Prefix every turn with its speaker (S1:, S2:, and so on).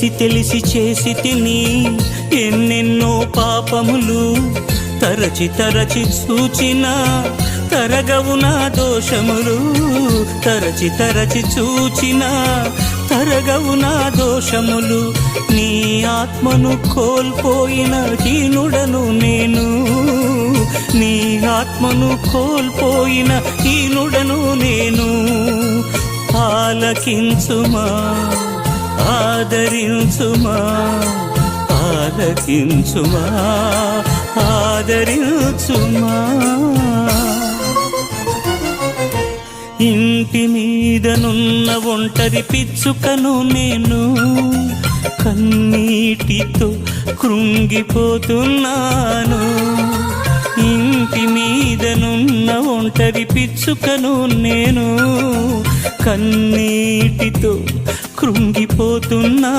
S1: తెలిసి తెలిసి చేసి తిని ఎన్నెన్నో పాపములు తరచి తరచి చూచిన తరగవు నా దోషములు తరచి తరచి చూచిన తరగవు నా దోషములు నీ ఆత్మను కోల్పోయిన హీనుడను నేను. నీ ఆత్మను కోల్పోయిన హీనుడను నేను. ఆలకించుమా? ఆదరించుమా ఆలకించుమా ఆదరించుమా. ఇంటి మీదనున్న ఒంటరి పిచ్చుకను నేను కన్నీటితో కృంగిపోతున్నాను. ఇంటి మీదనున్న ఒంటరి పిచ్చుకను నేను కన్నీటితో కృంగిపోతున్నా.